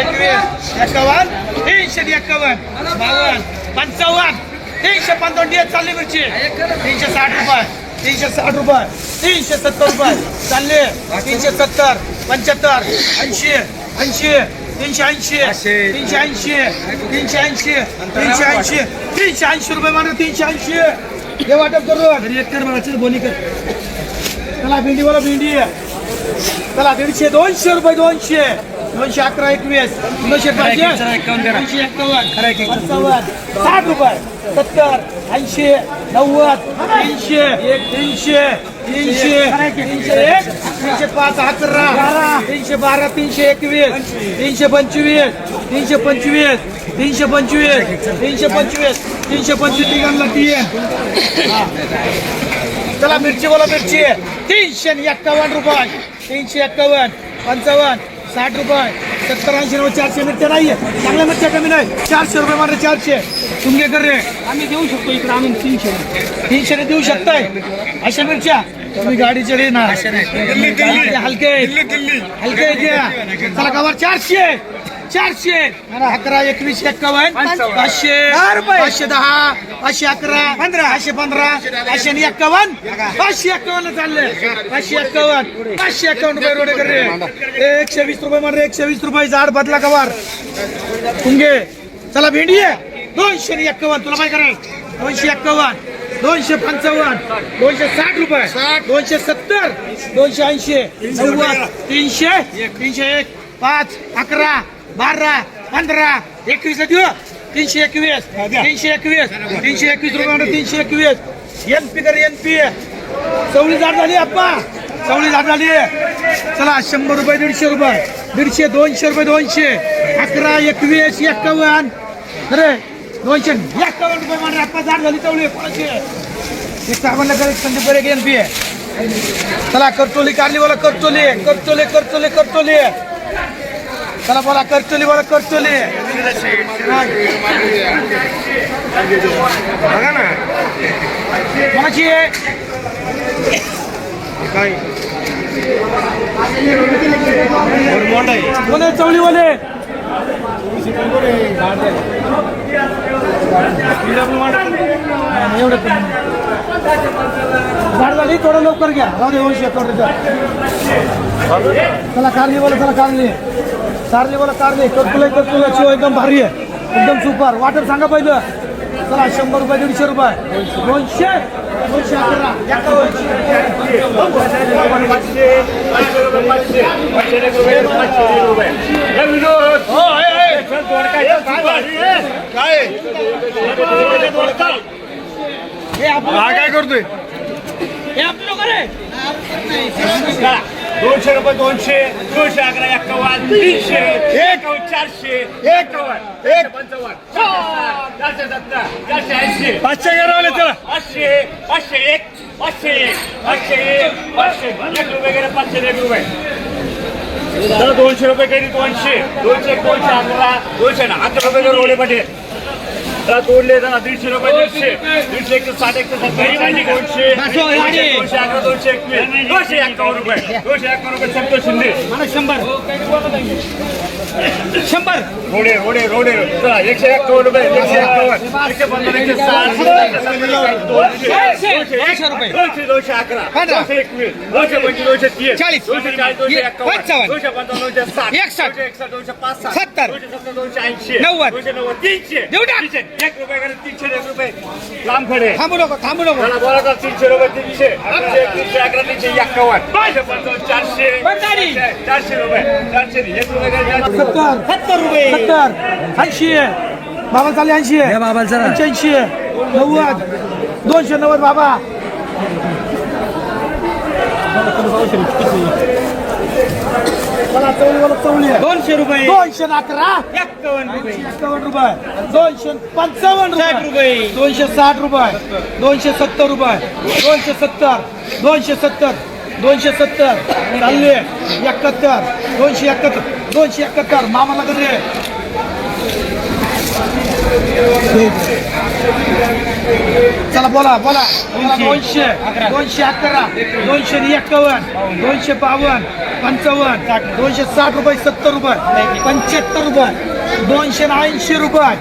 एकवीस एकावन्न तीनशे एकावन्न. बावन्न पंचावन्न तीनशे पंचावन्न चालली मिरची. तीनशे साठ रुपये तीनशे साठ रुपये तीनशे सत्तर रुपये. चालले तीनशे सत्तर पंच्याहत्तर ऐंशी ऐंशी तीनशे ऐंशी तीनशे ऐंशी तीनशे ऐंशी तीनशे ऐंशी तीनशे ऐंशी रुपये माने तीनशे ऐंशी. हे वाटप करू. एक कर मला बोली कर. चला भेंडी बोला भेंडी. चला दीडशे दोनशे रुपये दोनशे. दोनशे अकरा एकवीस दोनशे पाचशे दोनशे एक्कावन्न पंचावन्न साठ रुपये सत्तर ऐंशी नव्वद तीनशे तीनशे तीनशे तीनशे एक तीनशे पाच अकरा तीनशे बारा तीनशे एकवीस तीनशे पंचवीस तीनशे पंचवीस तीनशे पंचवीस तीनशे पंचवीस तीनशे पंचवीस तीन. चला मिरची बोला मिरची. तीनशे एक्कावन्न रुपये. तीनशे एक्कावन्न पंचावन्न साठ रुपये सत्तर ऐंशी नव्वद चारशे मिरच्या नाहीये. चांगल्या मिरच्या कमी नाही. चारशे रुपये मात्र चारशे. तुमगे कर रे. आम्ही देऊ शकतो इकडे आणून तीनशे तीनशे देऊ शकताय. अशा मिरच्या. तुम्ही गाडीचे रे ना. हलके हलके घ्या चला कवर चारशे. चारशे. अकरा एकवीस एक्कावन्न पाचशे. पाचशे दहा. पाचशे अकरा. पंधरा. पाचशे पंधरा. पाचशे आणि एक्कावन्न पाचशे एक्कावन्न चालले. पाचशे एक्कावन्न पाचशे एक्कावन्न रुपये रोडे कर. एकशे वीस रुपये रे एकशे वीस रुपये झाड बदला कवर तुंगे चला भेंडी आहे दोनशे एक्कावन्न तुला काय करायचं दोनशे एक्कावन्न दोनशे पंचावन्न. दोनशे साठ रुपये. दोनशे सत्तर. दोनशे ऐंशी. नव्वद. तीनशे. तीनशे एक. पाच. अकरा. बारा पंधरा एकवीस देऊ. तीनशे एकवीस तीनशे एकवीस तीनशे एकवीस रुपये तीनशे एकवीस. एन पी कर एन पी चवळी झाड झाली अप्पा चवळी झाड झाली. चला शंभर रुपये दीडशे रुपये. दीडशे दोनशे रुपये दोनशे. अकरा एकवीस एक्कावन्न अरे दोनशे एक्कावन्न रुपये मान अप्पा झाड झाली चवळी. कोणाची एक साबणला कर संदीप बरे एन पी चला करतोली काढली बोला करतोली करतोली करतोली करतोली. चला बोला करतोली बोला करतोली बघा ना. कोणाची आहे? कोण आहे? चवळीवाले. एवढं झाड झाली थोडं लवकर घ्या. राहू दे वंशी थोडं चला कारली बोला चला कारली. कारली बोला कारली कटकुला कटकुला शिव एकदम भारी आहे. एकदम सुपर वाटर सांगा पहिलं. चला शंभर रुपये दीडशे रुपये. दोनशे. दोनशे अकरा. हे काय? करतोय? हे आपलं करे दोनशे रुपये दोनशे दोनशे अकरा एक्कावन्न तीनशे एक चारशे एकावन्न एक पंचावन्न चारशे सत्तर चारशे ऐंशी पाचशे करावले चला पाचशे पाचशे एक पाचशे एक पाचशे एक पाचशे एक रुपये गेले पाचशे एक रुपये. दोनशे रुपये गेली दोनशे. दोनशे दोनशे अकरा दोनशे ना अकरा रुपये गेले ओले पाटील. तोडले ना दीडशे रुपये दीडशे. दीडशे एक साठ एक सत्तर दोनशे. दोनशे दोनशे एकवीस. दोनशे एक्कावन्न रुपये. दोनशे एक्कावन्न रुपये संतोष शिंदे. मला शंभर. शंभर. रोडे रोडे रोडे. चला एकशे एक्कावन्न रुपये एकशे एक्कावन्न. एकशे पन्नास एकशे साठ. दोनशे रुपये. दोनशे दोनशे अकरा. पंधरा. दोनशे एकवीस. दोनशे पंचवीस दोनशे तीस. चाळीस. दोनशे चाळीस दोनशे ये- एक्कावन्न. पंचावन्न. दोनशे पंचावन्न दोनशे साठ. एकसष्ट. दोनशे एकसष्ट दोनशे पाच सत्तर. दोनशे सत्तर दोनशे ऐंशी. नव्वद. दोनशे नव्वद. तीनशे. देऊ टाक. तीनशे. एक रुपये करा तीनशे एक रुपये. लांब खडे. थांबू नको थांबू नको. मला बोला तर तीनशे रुपये तीनशे. तीनशे एक, तीनशे अकरा तीनशे एक्कावन्न चारशे. चारशे रुपये. चारशे सत्तर. सत्तर रुपये. सत्तर. ऐंशी बाबा चालले ऐंशी आहे. पंच्याऐंशी नव्वद. दोनशे नव्वद बाबा. दोनशे रुपये. दोनशे अकरा एक्कावन्न रुपये. दोनशे पंचावन्न साठ रुपये. दोनशे साठ रुपये. दोनशे सत्तर रुपये. दोनशे सत्तर. दोनशे सत्तर दोनशे सत्तर चालले एकाहत्तर दोनशे एकाहत्तर दोनशे एकाहत्तर मामाला कधी चला बोला बोला. दोनशे दोनशे अकरा. दोनशे एक्कावन्न दोनशे बावन्न पंचावन्न दोनशे साठ रुपये सत्तर रुपये पंच्याहत्तर रुपये दोनशे ऐंशी रुपये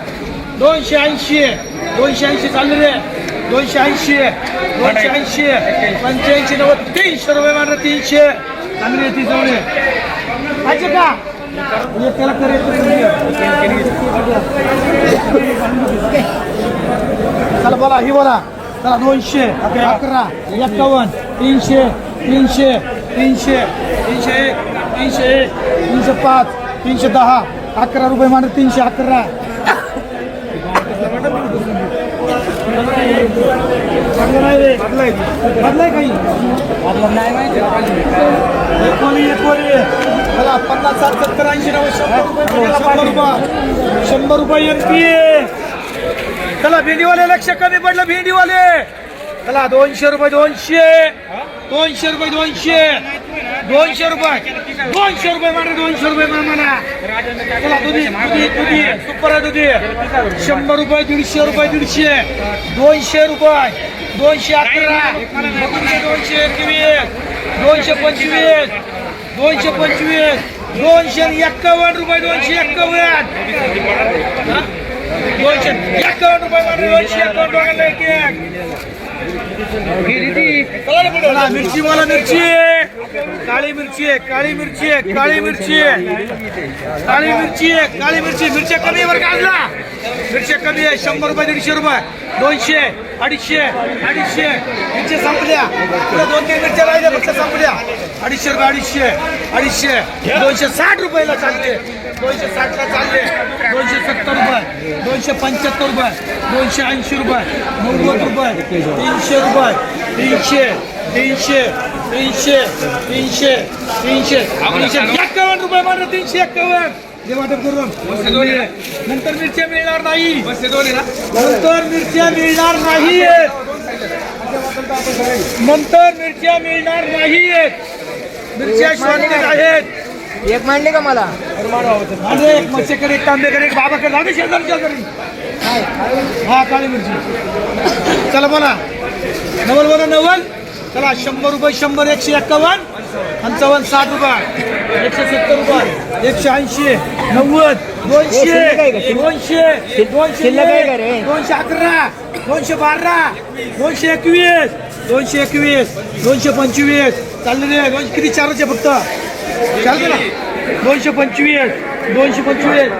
दोनशे ऐंशी दोनशे ऐंशी चालले रे. दोनशे ऐंशी दोनशे ऐंशी पंच्याऐंशी नव्वद तीनशे रुपये मात्र तीनशे. चांगली आहे ती जवळ पाहिजे का? एक त्याला करायचं चला बोला ही बोला. चला दोनशे अकरा एक्कावन्न तीनशे तीनशे तीनशे तीनशे एक तीनशे एक तीनशे पाच तीनशे दहा अकरा रुपये मात्र तीनशे अकरा. बदलाय बदलाय काही एकोणी एकोणी चला पन्नास सात सत्तर ऐंशी नव्वद शंभर रुपये शंभर रुपये एम पी चला भेंडीवाले लक्ष कमी पडलं भेंडीवाले चला दोनशे रुपये दोनशे दोनशे रुपये दोनशे दोनशे रुपये. दोनशे रुपये म्हणा दोनशे रुपये म्हणा चला दुधी दुधी दुधी. सुपर आहे दुधी. शंभर रुपये दीडशे रुपये दीडशे. दोनशे रुपये. दोनशे अकरा. दोनशे एकवीस. दोनशे पंचवीस. दोनशे पंचवीस. दोनशे एक्कावन्न रुपये दोनशे एक्कावन्न. दोनशे एकावन्न रुपये दोनशे एकावन्न रुपये एक. मिरची मला मिरची काळी मिरची आहे काळी मिरची आहे काळी मिरची आहे. काळी मिरची आहे काळी मिरची मिरच्या कमी वर काढला मिरच्या कमी आहे शंभर रुपये दीडशे रुपये. दोनशे अडीचशे अडीचशे. मिरच्या संपल्या. तुला दोन तीन मिरच्या राहिल्या फक्त संपल्या. अडीचशे रुपये अडीचशे अडीचशे. दोनशे साठ रुपयाला सांगते दोनशे साठला चालले दोनशे सत्तर रुपये. दोनशे पंच्याहत्तर रुपये. दोनशे ऐंशी रुपये. नव्वद रुपये. तीनशे रुपये. तीनशे. तीनशे. तीनशे. तीनशे. तीनशे. तीनशे. एक्कावन्न रुपये मात्र तीनशे एक्कावन्न. दे वाटप करून नंतर मिरच्या मिळणार नाही. नंतर मिरच्या मिळणार नाही. नंतर मिरच्या मिळणार मिरच्या आहेत. एक मांडले का मला? आणि एक मच्छेकडे एक तांबेकर एक बाबाकर राहते शेजारच्या घरी हा काळी मिरची चला बोला नवल बोला नवल चला शंभर रुपये शंभर एकशे एक्कावन्न पंचावन्न साठ रुपये एकशे सत्तर रुपये एकशे ऐंशी नव्वद दोनशे दोनशे दोनशे रे? दोनशे अकरा दोनशे बारा दोनशे एकवीस दोनशे एकवीस दोनशे पंचवीस चालले दोनशे किती चारचे फक्त चालते ना दोनशे पंचवीस दोनशे पंचवीस.